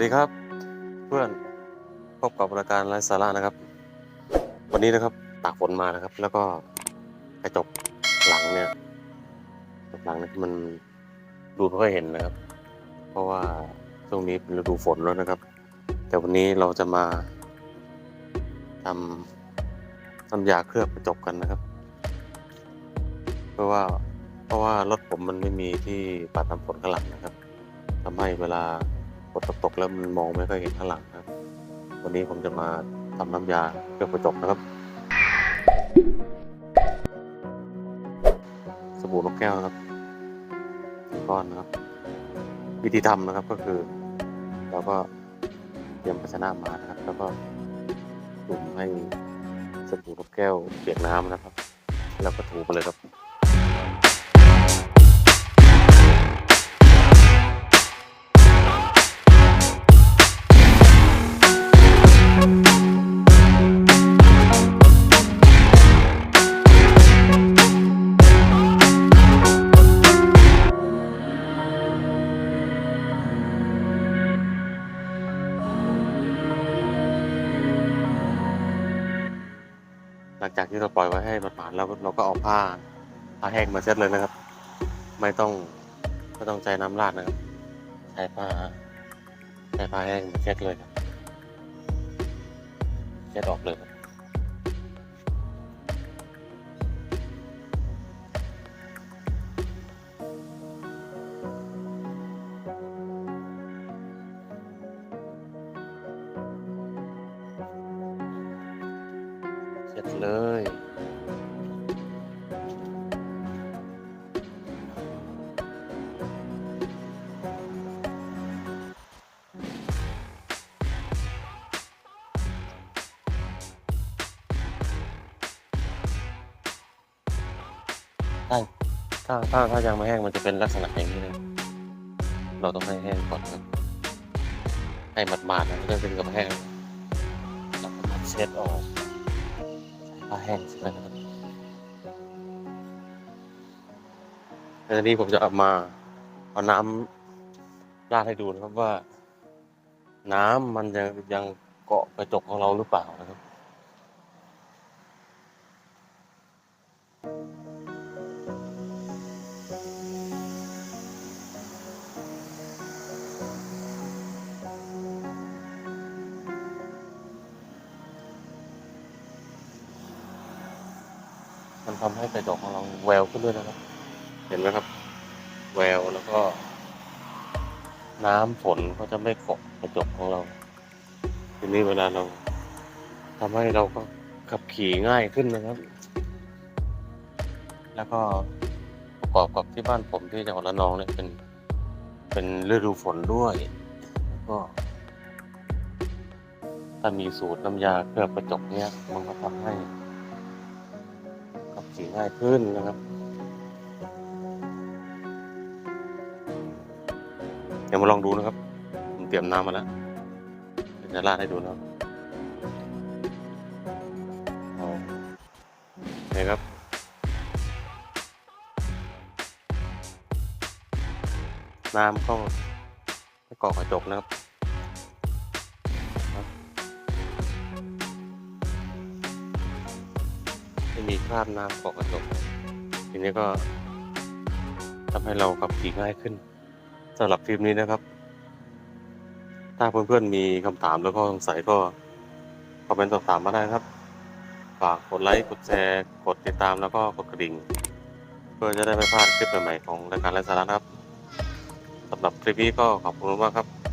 สวัสดีครับ เพื่อนพบกับรายการไร้สาระนะครับ วันนี้นะครับตากฝนมานะครับ แล้วก็กระจกหลังเนี่ยกระจกหลังเนี่ยมันดูไม่ค่อยเห็นนะครับ เพราะว่าช่วงนี้เป็นฤดูฝนแล้วนะครับ แต่วันนี้เราจะมาทำทำยาเคลือบกระจกกันนะครับเพราะว่าเพราะว่ารถผมมันไม่มีที่ปัดน้ำฝนข้างหลังนะครับทำให้เวลา ฝนตกๆแล้วมันมองไม่ค่อยเห็นข้างหลังครับ วันนี้ผมจะมาทำน้ำยาเคลือบกระจกนะครับ สบู่นกแก้วนะครับหนึ่งก้อนนะครับ วิธีทำนะครับก็คือ เราก็เตรียมภาชนะมานะครับ แล้วก็จุ่มให้สบู่นกแก้วเปียกน้ำนะครับ แล้วก็ถูไปเลยครับ หลังจากที่เราปล่อยไว้ให้มันผ่านแล้วเราก็เอาผ้าผ้าแห้งมาเช็ดเลยนะครับ ไม่ต้องไม่ต้องใช้น้ำราดนะครับใช้ผ้าใช้ผ้าแห้งมาเช็ดเลยครับเช็ดออกเลยครับ เช็ดเลยถ้าถ้าถ้าถ้ายังไม่แห้งมันจะเป็นลักษณะอย่างนี้เลย เราต้องให้แห้งก่อนครับให้หมาดๆนะไม่ต้องเป็นกับแห้งแล้วก็เช็ดออก ผ้าแห้งใช่ไหมครับแล้วทีนี้ผมจะเอามาเอาน้ำราดให้ดูนะครับว่า น้ำมันยังยังเกาะกระจกของเราหรือเปล่านะครับ มันทำให้กระจกของเราแววขึ้นด้วยนะครับ เห็นไหมครับ แววแล้วก็ น้ำฝนก็จะไม่เกาะกระจกของเรา ทีนี้เวลาเราทำให้เราก็ขับขี่ง่ายขึ้นนะครับ แล้วก็ประกอบกับที่บ้านผมที่จังหวัดระนองเนี่ยเป็น เป็นฤดูฝนด้วยแล้วก็ถ้ามีสูตรน้ำยาเคลือบกระจกเนี่ยมันก็ทำให้ีง่ายขึ้นนะครับเดี๋ยวมาลองดูนะครับ ผมเตรียมน้ำมาแล้วจะราดให้ดูนะครับเอานี่ครับ น้ำเข้าให้เกาะกระจกนะครับ ไม่มีคราบน้ำเกาะกระจกทีนี้ก็ทำให้เราขับขี่ง่ายขึ้นสำหรับคลิปนี้นะครับ ถ้าเพื่อนๆมีคำถามแล้วก็สงสัยก็คอมเมนต์สอบถามมาได้ครับ ฝากกดไลค์ กดแชร์ กดติดตามแล้วก็กดกระดิ่ง เพื่อจะได้ไม่พลาดคลิปใหม่ๆของรายการไร้สาระครับสำหรับคลิปนี้ก็ขอบคุณมากครับ